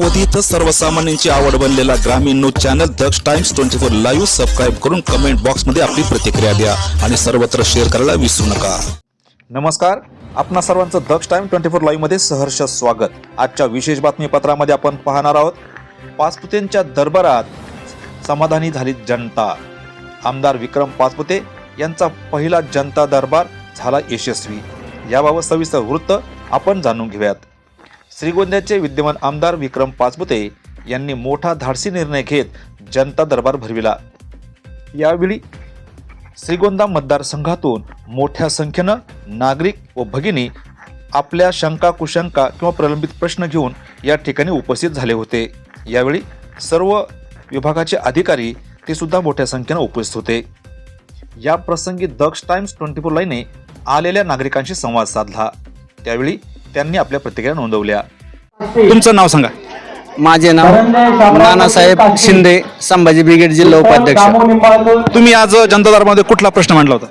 अल्पावधीत सर्वसामान्यांची आवड बनलेला ग्रामीण news channel Daksh Times twenty four live subscribe करून कमेंट बॉक्समध्ये आपली प्रतिक्रिया द्या आणि सर्वत्र शेअर करायला विसरू नका. नमस्कार. आपणा सर्वांचं दक्ष टाइम ट्वेंटी फोर लाईव्हमध्ये सहर्ष स्वागत. आजच्या विशेष बातमीपत्रामध्ये आपण पाहणार आहोत पाचपुतेंच्या दरबारात समाधानी झाली जनता. आमदार विक्रम पाचपुते यांचा पहिला जनता दरबार झाला यशस्वी. याबाबत सविस्तर वृत्त आपण जाणून घेऊयात. श्रीगोंद्याचे विद्यमान आमदार विक्रम पाचपुते यांनी मोठा धाडसी निर्णय घेत जनता दरबार भरविला. यावेळी श्रीगोंदा मतदारसंघातून मोठ्या संख्येनं नागरिक व भगिनी आपल्या शंका कुशंका किंवा प्रलंबित प्रश्न घेऊन या ठिकाणी उपस्थित झाले होते. यावेळी सर्व विभागाचे अधिकारी ते सुद्धा मोठ्या संख्येनं उपस्थित होते. या प्रसंगी दक्ष टाइम्स ट्वेंटी फोर लाईने आलेल्या नागरिकांशी संवाद साधला. त्यावेळी त्यांनी आपल्या प्रतिक्रिया नोंदवल्या. तुमचं नाव सांगा. माझे नाव नानासाहेब शिंदे संभाजी ब्रिगेड जिल्हा उपाध्यक्ष. तुम्ही आज जनता दरबारमध्ये कुठला प्रश्न मांडला होता?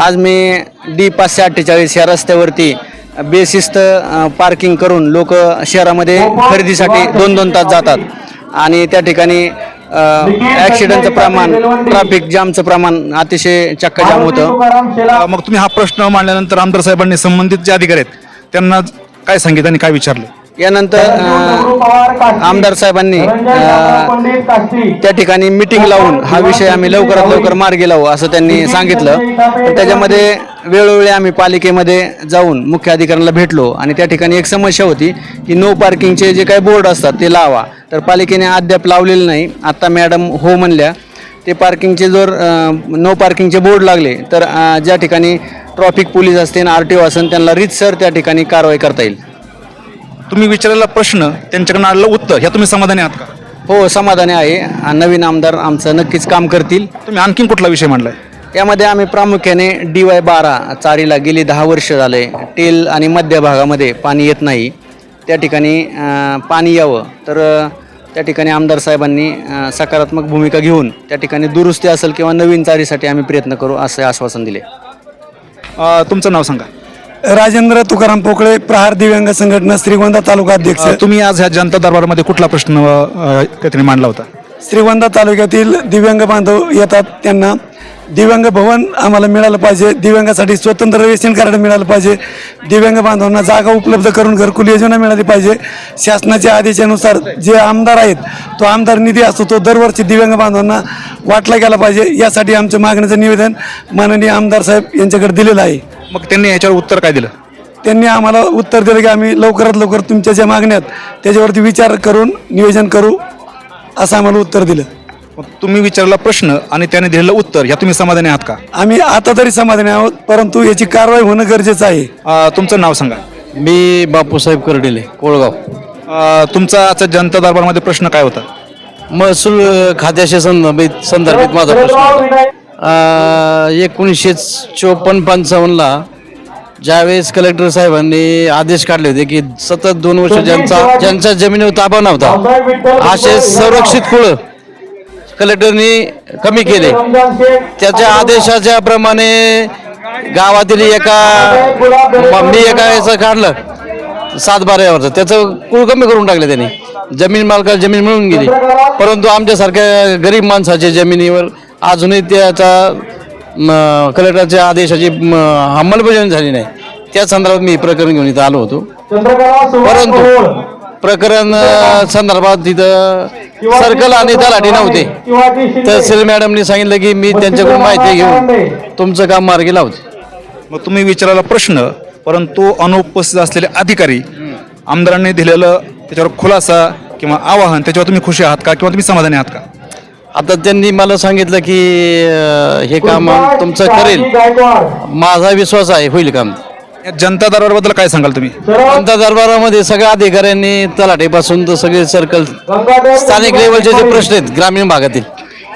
आज मी डी पाचशे अठ्ठेचाळीस या रस्त्यावरती बेशिस्त अ, पार्किंग करून लोक शहरामध्ये खरेदीसाठी दोन दोन तास जातात. आणि त्या ठिकाणी ॲक्सिडेंटचं प्रमाण ट्रॅफिक जामचं प्रमाण अतिशय चक्काजाम होतं. मग तुम्ही हा प्रश्न मांडल्यानंतर आमदार साहेबांनी संबंधित जे अधिकारी आहेत त्यांना काय सांगितलं आणि काय विचारलं? यानंतर अ, आमदार साहेबांनी अ, त्या ठिकाणी मिटिंग लावून हा विषय आम्ही लवकरात लवकर मार्गी लावू असं त्यांनी सांगितलं. तर त्याच्यामध्ये वेळोवेळी आम्ही पालिकेमध्ये जाऊन मुख्य अधिकाऱ्यांना भेटलो आणि त्या ठिकाणी एक समस्या होती की नो पार्किंगचे जे काही बोर्ड असतात ते लावा. तर पालिकेने अद्याप लावलेलं नाही. आता मॅडम हो म्हणल्या ते पार्किंगचे जर नो पार्किंगचे बोर्ड लागले तर अ, ज्या ठिकाणी ट्रॉफिक पोलीस असतील आर टी ओ असेल त्यांना रितसर त्या ठिकाणी कारवाई करता येईल. तुम्ही विचारलेला प्रश्न त्यांच्याकडनं आलेलं उत्तर ह्या तुम्ही समाधानी आहात का? हो समाधानी आहे. नवीन आमदार आमचं नक्कीच काम करतील. तुम्ही आणखीन कुठला विषय मांडलाय? यामध्ये आम्ही प्रामुख्याने डी वाय बारा चारीला गेली दहा वर्ष झाले. टेल आणि मध्य भागामध्ये पाणी येत नाही. त्या ठिकाणी अं, पाणी यावं. तर अं, त्या ठिकाणी आमदार साहेबांनी अं, सकारात्मक भूमिका घेऊन त्या ठिकाणी दुरुस्ती असेल किंवा नवीन चारीसाठी आम्ही प्रयत्न करू असे आश्वासन दिले. अं, तुमचं नाव सांगा. राजेंद्र तुकाराम पोकळे प्रहार दिव्यांग संघटना श्रीगोंदा तालुका अध्यक्ष. अं, तुम्ही आज ह्या जनता दरबारमध्ये कुठला प्रश्न अं, काहीतरी मांडला होता? श्रीगोंदा तालुक्यातील दिव्यांग बांधव येतात त्यांना. दिव्यांग भवन आम्हाला मिळालं पाहिजे. दिव्यांगासाठी स्वतंत्र रेशन कार्ड मिळालं पाहिजे. दिव्यांग बांधवांना जागा उपलब्ध करून घरकुल योजना मिळाली पाहिजे. शासनाच्या आदेशानुसार जे आमदार आहेत तो आमदार निधी असतो तो दरवर्षी दिव्यांग बांधवांना वाटला गेला पाहिजे. यासाठी आमच्या मागणीचं निवेदन माननीय आमदार साहेब यांच्याकडे दिलेलं आहे. मग त्यांनी ह्याच्यावर उत्तर काय दिलं? त्यांनी आम्हाला उत्तर दिलं की आम्ही लवकरात लवकर तुमच्या ज्या मागण्यात त्याच्यावरती विचार करून नियोजन करू असं आम्हाला उत्तर दिलं. तुम्ही विचारला प्रश्न आणि त्याने दिलेलं उत्तर ह्या तुम्ही समाधानी आहात का? आम्ही आता तरी समाधानी आहोत परंतु याची कारवाई होणं गरजेचं आहे. अं, तुमचं नाव सांगा. मी बापूसाहेब कर्डिले कोळगाव. अं, तुमचा आजचा जनता दरबारमध्ये प्रश्न काय होता? महसूल खात्याशी संदर्भित संदर्भित माझा प्रश्न एकोणीसशे चोपन्न पंचावन्नला ज्यावेळेस कलेक्टर साहेबांनी आदेश काढले होते की सतत दोन वर्ष ज्यांचा ज्यांच्या जमिनीवर ताबा नव्हता असे संरक्षित कुळ कलेक्टरनी कमी केले. त्याच्या आदेशाच्या प्रमाणे गावातील एका म- एका याचं काढलं. सात बारावरचं त्याचं कुळ कमी करून टाकलं त्यांनी. जमीन मालकाला जमीन मिळून गेली. परंतु आमच्यासारख्या गरीब माणसाच्या जमिनीवर अजूनही त्याचा कलेक्टरच्या आदेशाची अंमलबजावणी झाली नाही. त्या संदर्भात मी प्रकरण घेऊन इथं आलो होतो. परंतु प्रकरण संदर्भात तिथं सर्कल आणि तलाठी नव्हते. तहसील मॅडमनी सांगितलं की मी त्यांच्याकडून माहिती घेऊन तुमचं काम मार्गी लावते. मग तुम्ही विचारला प्रश्न परंतु अनुपस्थित असलेले अधिकारी आमदारांनी दिलेलं त्याच्यावर खुलासा किंवा आवाहन त्याच्यावर तुम्ही खुशी आहात का किंवा तुम्ही समाधानी आहात का? आता त्यांनी मला सांगितलं की अ, हे काम तुमचं करेल. माझा विश्वास आहे होईल काम. या जनता दरबारबद्दल काय सांगाल तुम्ही? जनता दरबारामध्ये सगळ्या अधिकाऱ्यांनी तलाठीपासून तर सगळे सर्कल स्थानिक लेवलचे जे प्रश्न आहेत ग्रामीण भागातील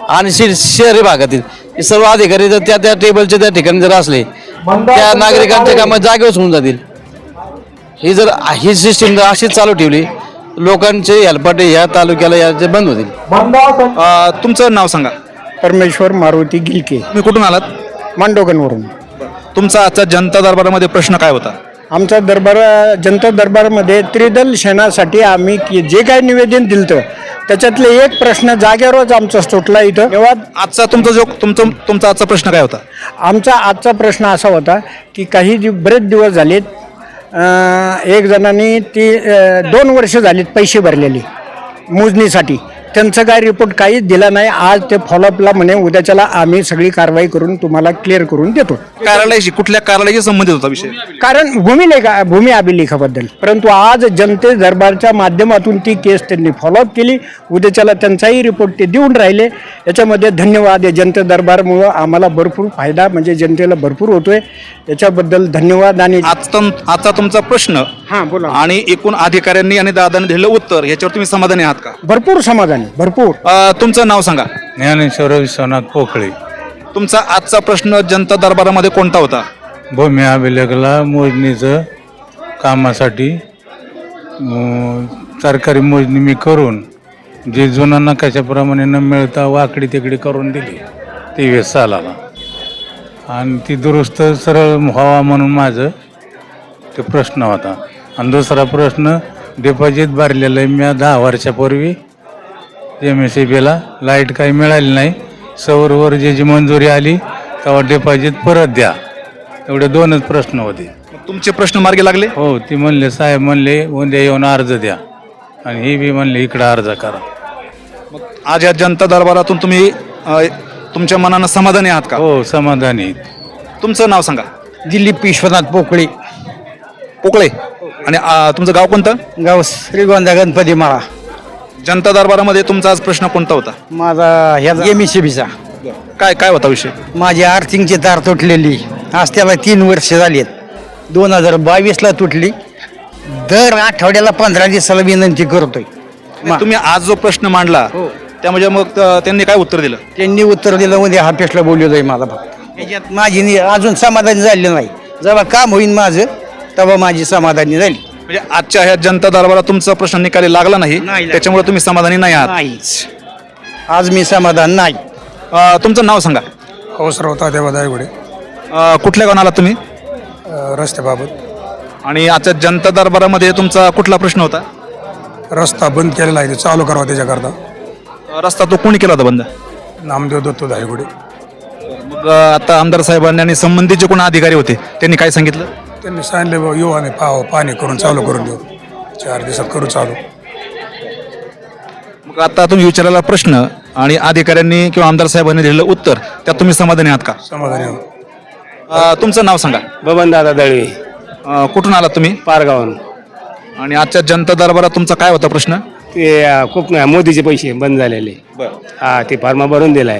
आणि शि- शहरी भागातील हे सर्व अधिकारी जर त्या त्या टेबलचे त्या ठिकाणी जर असले त्या नागरिकांच्या कामात जागेवर होऊन जातील. ही जर ही सिस्टीम जर अशीच चालू ठेवली लोकांचे हेलपाटे ह्या तालुक्याला याचे बंद होतील. अं, तुमचं नाव सांगा. परमेश्वर मारुती गिलके. तुम्ही कुठून आलात? मांडोगनवरून तुमचा आजचा जनता दरबारामध्ये प्रश्न काय होता? आमचा दरबार जनता दरबारमध्ये त्रिदल सेनासाठी आम्ही की जे काही निवेदन दिलं त्याच्यातले एक प्रश्न जागेवरच आमचा सुटला इथं. तेव्हा आजचा तुमचा जो तुमचा तुमचा आजचा प्रश्न काय होता? आमचा आजचा प्रश्न असा होता की काही दि बरेच दिवस झालेत अं, एक जणांनी ती अं, दोन वर्ष झालीत पैसे भरलेले मोजणीसाठी. त्यांचं काय रिपोर्ट काहीच दिला नाही. आज ते फॉलोअपला म्हणे उद्याच्याला आम्ही सगळी कारवाई करून तुम्हाला क्लिअर करून देतो. कार्यालयाशी कुठल्या कार्यालयाशी संबंधित होता विषय? कारण भूमिलेखा भूमी अभिलेखाबद्दल. परंतु आज जनते दरबारच्या माध्यमातून ती केस त्यांनी फॉलोअप केली. उद्याच्याला त्यांचाही रिपोर्ट ते देऊन राहिले. याच्यामध्ये धन्यवाद आहे जनते दरबारमुळं आम्हाला भरपूर फायदा म्हणजे जनतेला भरपूर होतोय. याच्याबद्दल धन्यवाद आणि आजचा आजचा तुमचा प्रश्न हां बोला. आणि एकूण अधिकाऱ्यांनी आणि दादांनी दिलेलं उत्तर याच्यावर तुम्ही समाधानी आहात का? भरपूर समाधान. भरपूर. अ, तुमचं नाव सांगा. ज्ञानेश्वर विश्वनाथ पोकळे. तुमचा आजचा प्रश्न जनता दरबारामध्ये कोणता होता? भूमी अभिलेखला मोजणीचं कामासाठी अं, सरकारी मोजणी मी करून जे जुना नकाशाप्रमाणे न मिळता वाकडी तिकडी करून दिली तेवीस सालाला. आणि ती दुरुस्त सरळ व्हावा म्हणून माझं ते प्रश्न होता. आणि दुसरा प्रश्न डिपॉझिट भरलेलं आहे मी दहा वर्षापूर्वी. एम एस सी बीला लाइट काही मिळाली नाही. सौरवर जी जी मंजुरी आली तेव्हा डिपॉझिट परत द्या. एवढे दोनच प्रश्न होते. तुमचे प्रश्न मार्गी लागले? हो ती म्हणले साहेब म्हणले उद्या येऊन अर्ज द्या. आणि ही बी म्हणले इकडं अर्ज करा. आज या जनता दरबारातून तुम्ही अ, तुमच्या मनानं समाधानी आहात का? हो समाधानी. तुमचं नाव सांगा. दिलीप विश्वनाथ पोकळी. पोकळे. आणि अ, तुमचं गाव कोणतं? गाव श्रीगोंदा गणपती माळा जनता दरबारामध्ये तुमचा आज प्रश्न कोणता होता? माझा ह्या एम एस काय काय होता विषय? माझी आर्थिंगची तार तुटलेली. आज त्याला तीन वर्ष झाली आहेत दोन हजार बावीसला तुटली. दर आठवड्याला पंधरा दिवसाला विनंती करतोय. मा- तुम्ही आज जो प्रश्न मांडला त्या म्हणजे मग त्यांनी काय उत्तर दिलं? त्यांनी उत्तर दिलं उद्या हाफेसला बोललो जाईल मला फक्त. त्याच्यात माझी नि- अजून समाधानी झाली नाही. जेव्हा काम होईल माझं तेव्हा माझी समाधानी झाली. म्हणजे आजच्या ह्या जनता दरबारात तुमचा प्रश्न निकाली लागला नाही. नाही लागला. त्याच्यामुळे तुम्ही समाधानी नाही आहात. नाहीच. आज मी समाधान नाही. अ, तुमचं नाव सांगा. अवसराव तात्याबा दायगुडे अ, कुठल्या गावाला आलात तुम्ही? अ, रस्त्याबाबत. आणि आजच्या जनता दरबारामध्ये तुमचा कुठला प्रश्न होता? रस्ता बंद केलेला आहे ते चालू करावा त्याच्याकरता. अ, रस्ता तो कोणी केला होता बंद? नामदेव दत्तो धायगुडे मग अ, आता आमदार साहेबांनी आणि संबंधित जे कोण अधिकारी होते त्यांनी काय सांगितलं? त्यांनी सांगितले बा येऊ आम्ही पाव पाणी करून चालू करून देऊ. चार दिवसात करू चालू. मग आता तुम्ही विचारलेला प्रश्न आणि अधिकाऱ्यांनी किंवा आमदार साहेबांनी दिलेलं उत्तर त्यात तुम्ही समाधानी आहात का? समाधानी आहोत. अ, तुमचं नाव सांगा. बबन दादा दळवी. अ, कुठून आलात तुम्ही? पारगावून आणि आजच्या जनता दरबारात तुमचा काय होता प्रश्न? ते अं, खूप मोदीचे पैसे बंद झालेले. हा ते फार्मा भरून दिलाय.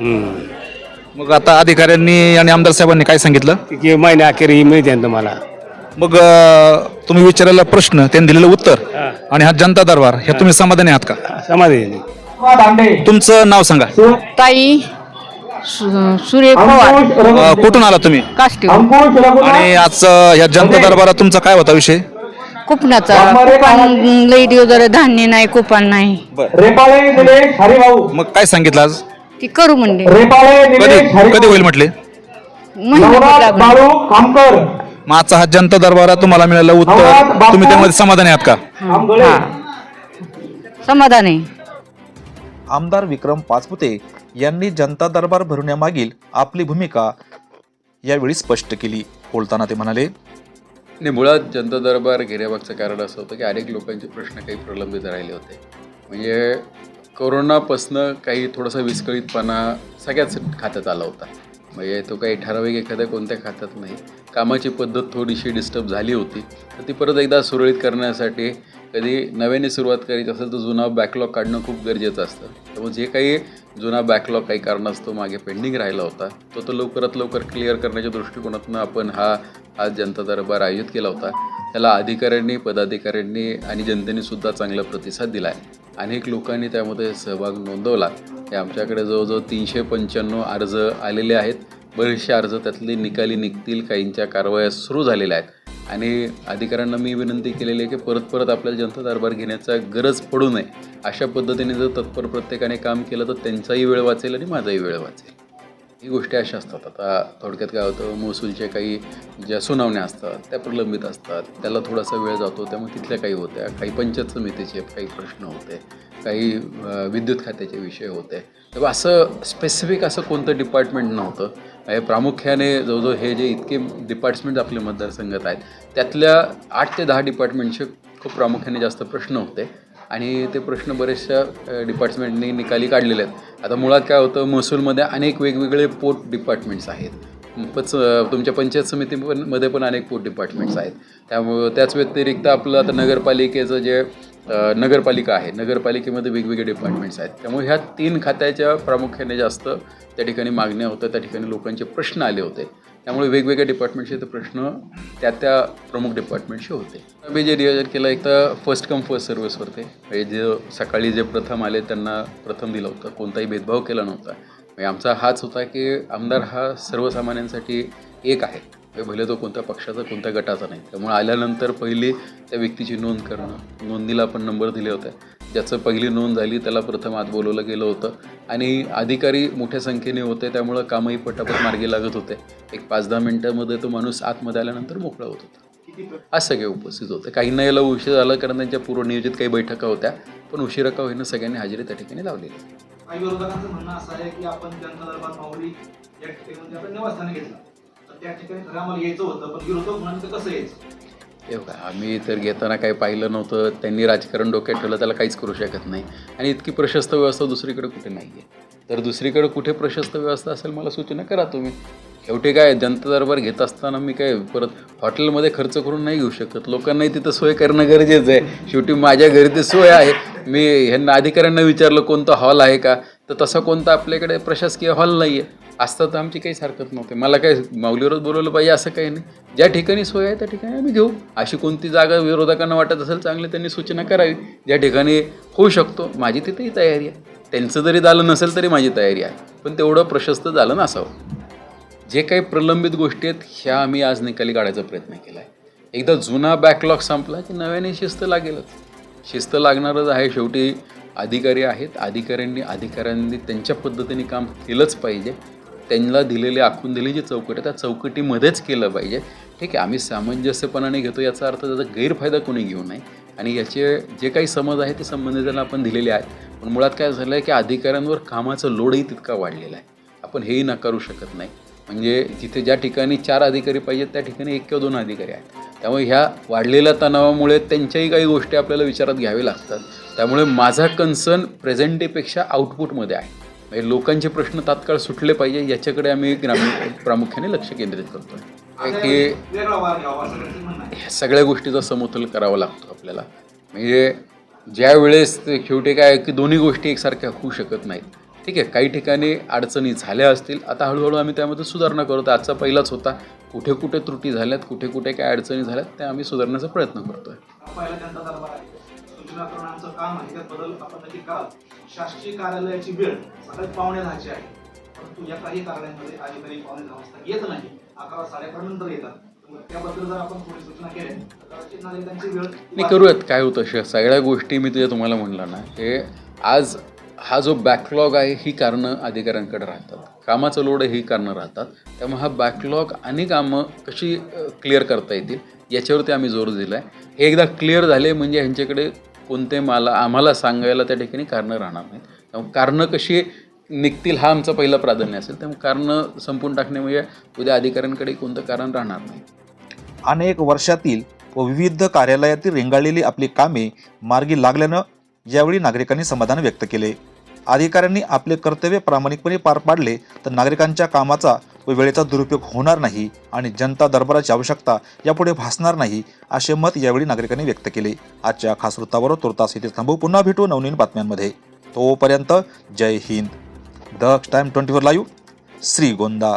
हम्म. मग आता अधिकाऱ्यांनी आणि आमदार साहेबांनी काय सांगितलं? की महिन्या अखेर ही मिळते ना तुम्हाला. मग अ, तुम्ही विचारलेला प्रश्न त्यांनी दिलेलं उत्तर आणि हा जनता दरबार हे तुम्ही समाधानी आहात का? समाधानी तुमचं नाव सांगा. ताई सु- सूर्य पवार. अ, कुठून आला तुम्ही? काष्टी. आणि आज ह्या जनता दरबारात तुमचा काय होता विषय? कुपनाचा. कुपन लई दिवस जरा धान्य नाही कुपन नाही. मग काय सांगितलं आज? ती करू म्हणले. कधी कधी होईल म्हटले? मग आजचा हा जनता दरबारात तुम्हाला मिळालं उत्तर. तुम्ही त्यामध्ये समाधानी आहात का? हा. समाधान. आहे आमदार विक्रम पाचपुते यांनी जनता दरबार भरवण्यामागील आपली भूमिका यावेळी स्पष्ट केली. बोलताना ते म्हणाले नाही मुळात जनता दरबार घेण्यामागचं कारण असं होतं की अनेक लोकांचे प्रश्न काही प्रलंबित राहिले होते. म्हणजे कोरोनापासनं काही थोडासा विस्कळीतपणा सगळ्याच खात्यात आला होता. म्हणजे तो काही ठराविक एखाद्या कोणत्या खात्यात नाही. कामाची पद्धत थोडीशी डिस्टर्ब झाली होती. तर ती परत एकदा सुरळीत करण्यासाठी कधी नव्याने सुरुवात करायची असेल तर जुना बॅकलॉग काढणं खूप गरजेचं असतं. त्यामुळे जे काही जुना बॅकलॉग काही कारणास्तव मागे पेंडिंग राहिला होता तो तो लवकरात लवकर क्लिअर करण्याच्या दृष्टिकोनातून आपण हा आज जनता दरबार आयोजित केला होता. त्याला अधिकाऱ्यांनी पदाधिकाऱ्यांनी आणि जनतेने सुद्धा चांगला प्रतिसाद दिला आहे. अनेक लोकांनी त्यामध्ये सहभाग नोंदवला. हे आमच्याकडे जवळजवळ तीनशे पंच्याण्णव अर्ज आलेले आहेत. बरेचसे अर्ज त्यातले निकाली निघतील काहींच्या कारवाया सुरू झालेल्या आहेत. आणि अधिकाऱ्यांना मी विनंती केलेली आहे की परत परत आपल्याला जनता दरबार घेण्याचा गरज पडू नये. अशा पद्धतीने जर तत्पर प्रत्येकाने काम केलं तर त्यांचाही वेळ वाचेल आणि माझाही वेळ वाचेल. ही गोष्टी अशा असतात. आता थोडक्यात काय होतं महसूलचे काही ज्या सुनावण्या असतात त्या प्रलंबित असतात. त्याला थोडासा वेळ जातो त्यामुळे तिथल्या काही होत्या. काही पंचायत समितीचे काही प्रश्न होते. काही विद्युत खात्याचे विषय होते. तेव्हा असं स्पेसिफिक असं कोणतं डिपार्टमेंट नव्हतं. हे प्रामुख्याने जवळजवळ हे जे इतके डिपार्टमेंट आपले मतदारसंघात आहेत त्यातल्या आठ ते दहा डिपार्टमेंटचे खूप प्रामुख्याने जास्त प्रश्न होते. आणि ते प्रश्न बरेचशा डिपार्टमेंटनी निकाली काढलेले आहेत. आता मुळात काय होतं महसूलमध्ये अनेक वेगवेगळे पोर्ट डिपार्टमेंट्स आहेत. पच तुमच्या पंचायत समिती पण मध्ये पण अनेक पोर्ट डिपार्टमेंट्स आहेत. त्यामुळं त्याच व्यतिरिक्त आपलं आता नगरपालिकेचं जे नगरपालिका आहे नगरपालिकेमध्ये वेगवेगळे डिपार्टमेंट्स आहेत. त्यामुळे ह्या तीन खात्याच्या प्रामुख्याने जास्त त्या ठिकाणी मागण्या होत्या त्या ठिकाणी लोकांचे प्रश्न आले होते. त्यामुळे वेगवेगळ्या डिपार्टमेंटचे तर प्रश्न त्या त्या प्रमुख डिपार्टमेंटचे होते. आम्ही जे नियोजन केलं एक तर फर्स्ट कम फर्स्ट सर्व्हिसवरती म्हणजे जे सकाळी जे प्रथम आले त्यांना प्रथम दिलं होतं. कोणताही भेदभाव केला नव्हता. म्हणजे आमचा हाच होता की आमदार हा सर्वसामान्यांसाठी एक आहे. म्हणजे भले तो कोणत्या पक्षाचा कोणत्या गटाचा नाही. त्यामुळे आल्यानंतर पहिली त्या व्यक्तीची नोंद करणं नोंदीला आपण नंबर दिले होते. ज्याचं पहिली नोंद झाली त्याला प्रथम आत बोलवलं गेलं होतं. आणि अधिकारी मोठ्या संख्येने होते त्यामुळं कामही पटापट मार्गी लागत होते. एक पाच दहा मिनटामध्ये तो माणूस आतमध्ये आल्यानंतर मोकळा होत होता. आज सगळे उपस्थित होते. काहींना याला उशीर झाला कारण त्यांच्या पूर्वनियोजित काही बैठका होत्या. पण उशिरा का होईना सगळ्यांनी हजेरी त्या ठिकाणी लावलेली. काही विरोधकांचं म्हणणं असं आहे की आपण जनता दरबार माऊली या ठिकाणी म्हणजे आपण निवासस्थान घेतलं. तर त्या ठिकाणी खरं आम्हाला यायचं होतं पण विरोधक म्हणाले कसं यायचं? एवढं. आम्ही तर घेताना काही पाहिलं नव्हतं. त्यांनी राजकारण डोक्यात ठेवलं त्याला काहीच करू शकत नाही. आणि इतकी प्रशस्त व्यवस्था दुसरीकडे कुठे नाही आहे तर दुसरीकडे कुठे प्रशस्त व्यवस्था असेल मला सूचना करा तुम्ही. शेवटी काय जनता दरबार घेत असताना मी काय परत हॉटेलमध्ये खर्च करून नाही घेऊ शकत. लोकांनाही तिथं सोय करणं गरजेचं आहे. शेवटी माझ्या घरी ते सोय आहे. मी ह्यांना अधिकाऱ्यांना विचारलं कोणता हॉल आहे का? तर तसा कोणता आपल्याकडे प्रशासकीय हॉल नाही आहे असतं तर आमची काहीच हरकत नव्हते. मला काय माऊलीवरच बोलवलं पाहिजे असं काही नाही. ज्या ठिकाणी सोय आहे त्या ठिकाणी आम्ही घेऊ. अशी कोणती जागा विरोधकांना वाटत असेल चांगली त्यांनी सूचना करावी. ज्या ठिकाणी होऊ शकतो माझी तिथेही तयारी आहे. त्यांचं जरी झालं नसेल तरी माझी तयारी आहे. पण तेवढं प्रशस्त झालं नसावं. जे काही प्रलंबित गोष्टी आहेत ह्या आम्ही आज निकाली काढायचा प्रयत्न केला आहे एकदा जुना बॅकलॉग संपला की नव्याने शिस्त लागेलच. शिस्त लागणारच आहे. शेवटी अधिकारी आहेत. अधिकाऱ्यांनी अधिकाऱ्यांनी त्यांच्या पद्धतीने काम केलंच पाहिजे. त्यांना दिलेली आखून दिलेली जी चौकट आहे त्या चौकटीमध्येच केलं पाहिजे. ठीक आहे आम्ही सामंजस्यपणाने घेतो याचा अर्थ त्याचा गैरफायदा कोणी घेऊ नये. आणि याचे जे काही समज आहे ते संबंधितांना आपण दिलेले आहेत पण मुळात काय झालं आहे की अधिकाऱ्यांवर कामाचं लोडही तितका वाढलेला आहे. आपण हेही नाकारू शकत नाही. म्हणजे जिथे ज्या ठिकाणी चार अधिकारी पाहिजेत त्या ठिकाणी एक किंवा दोन अधिकारी आहेत. त्यामुळे ह्या वाढलेल्या तणावामुळे त्यांच्याही काही गोष्टी आपल्याला विचारात घ्याव्या लागतात. त्यामुळे माझा कन्सर्न प्रेझेंटेपेक्षा आउटपुटमध्ये आहे. म्हणजे लोकांचे प्रश्न तात्काळ सुटले पाहिजे याच्याकडे आम्ही ग्रामीण प्रामुख्याने लक्ष केंद्रित करतो की आहे ह्या सगळ्या गोष्टीचा समतोल करावा लागतो आपल्याला. म्हणजे ज्या वेळेस ते शेवटी काय की दोन्ही गोष्टी एकसारख्या होऊ शकत नाहीत. ठीक आहे काही ठिकाणी अडचणी झाल्या असतील आता हळूहळू आम्ही त्यामध्ये सुधारणा करतो आजचा पहिलाच होता. कुठे कुठे त्रुटी झाल्यात कुठे कुठे काय अडचणी झाल्यात त्या आम्ही सुधारण्याचा प्रयत्न करतो आहे सूचना आमचं काम आहे त्यात बदल आपण नक्की करा शासकीय कार्यालयाची वेळ सकाळी पावणे दहाची आहे. परंतु या काही कार्यालयांमध्ये अधिकारी पावणे दहा वाजता येत नाही. अकरा साडे अकरा नंतर येतात. तर नाही करूयात काय होतं श सगळ्या गोष्टी मी तुझ्या तुम्हाला म्हणलं ना हे आज हा जो बॅकलॉग आहे ही कारणं अधिकाऱ्यांकडे राहतात. कामाचं लोड ही कारणं राहतात. त्यामुळे हा बॅकलॉग आणि कामं कशी क्लिअर करता येतील याच्यावरती आम्ही जोर दिला आहे हे एकदा क्लिअर झाले म्हणजे ह्यांच्याकडे कोणते मला आम्हाला सांगायला त्या ठिकाणी कारणं राहणार नाहीत. त्यामुळे कारणं कशी निघतील हा आमचा पहिला प्राधान्य असेल त्यामुळे कारणं संपून टाकणे म्हणजे उद्या अधिकाऱ्यांकडे कोणतं कारण राहणार नाही. अनेक वर्षातील व विविध कार्यालयातील रेंगाळलेली आपली कामे मार्गी लागल्यानं यावेळी नागरिकांनी समाधान व्यक्त केले. अधिकाऱ्यांनी आपले कर्तव्य प्रामाणिकपणे पार पाडले तर नागरिकांच्या कामाचा व वेळेचा दुरुपयोग होणार नाही आणि जनता दरबाराची आवश्यकता यापुढे भासणार नाही असे मत यावेळी नागरिकांनी व्यक्त केले. आजच्या खास वृत्तावर तुर्तास इथे थांबू. पुन्हा भेटू नवनवीन बातम्यांमध्ये. तोपर्यंत जय Hind. The time twenty four live. Shrigonda